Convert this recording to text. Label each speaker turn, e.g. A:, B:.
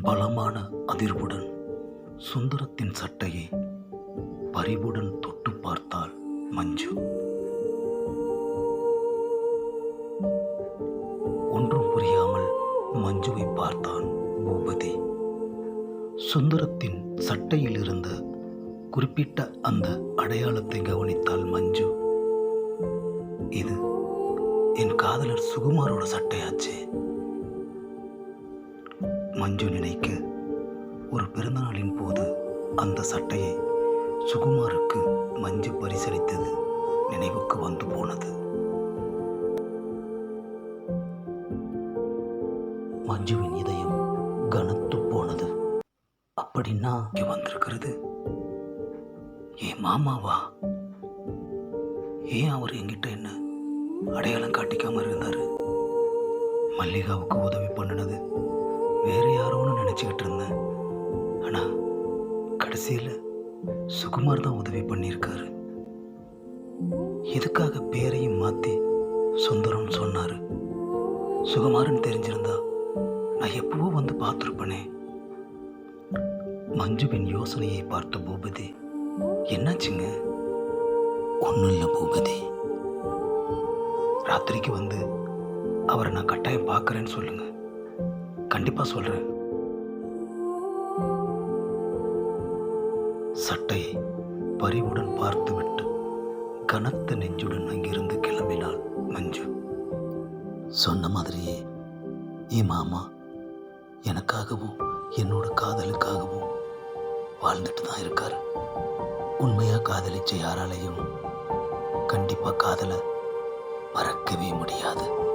A: பலமான அதிர்வுடன் சுந்தரத்தின் சட்டையை பரிவுடன் தொட்டு பார்த்தாள் மஞ்சு. ஒன்றும் புரியாமல் மஞ்சுவை பார்த்தான் பூபதி. சுந்தரத்தின் சட்டையில் இருந்த குறிப்பிட்ட அந்த அடையாளத்தை கவனித்தாள் மஞ்சு. இது என் காதலர் சுகுமாரோட சட்டையாச்சே. மஞ்சு நினைக்க ஒரு பிறந்தநாளின் போது அந்த சட்டையை சுகுமாருக்கு மஞ்சு பரிசளித்தது நினைவுக்கு வந்து போனது. மஞ்சுவின் இதயம் கனத்து போனது. அப்படின்னா இங்கே வந்திருக்கிறது. ஏ மாமாவா? ஏன் அவர் என்கிட்ட என்ன அடையாளம் காட்டிக்காம இருந்தாரு? மல்லிகாவுக்கு உதவி பண்ணினது நினச்சிக்கிட்டு இருந்தேன். ஆனால் கடைசியில் சுகுமார் தான் உதவி பண்ணியிருக்காரு. எதுக்காக பேரையும் மாற்றி சுந்தரம்னு சொன்னார்? சுகுமாரன் தெரிஞ்சிருந்தா நான் எப்பவோ வந்து பார்த்துருப்பனே. மஞ்சுவின் யோசனையை பார்த்த பூபதி என்னாச்சுங்க? ஒன்றும் இல்லை பூபதி. ராத்திரிக்கு வந்து அவரை நான் கட்டாயம் பார்க்குறேன்னு சொல்லுங்க. கண்டிப்பாக சொல்கிறேன் சட்டையை பரிவுடன் பார்த்துவிட்டு கனத்த நெஞ்சுடன் அங்கிருந்து கிளம்பினாள் மஞ்சு. சொன்ன மாதிரியே ஏ மாமா எனக்காகவும் என்னோட காதலுக்காகவும் வாழ்ந்துட்டு தான் இருக்காரு. உண்மையாக காதலிச்ச யாராலையும் கண்டிப்பாக காதலை மறக்கவே முடியாது.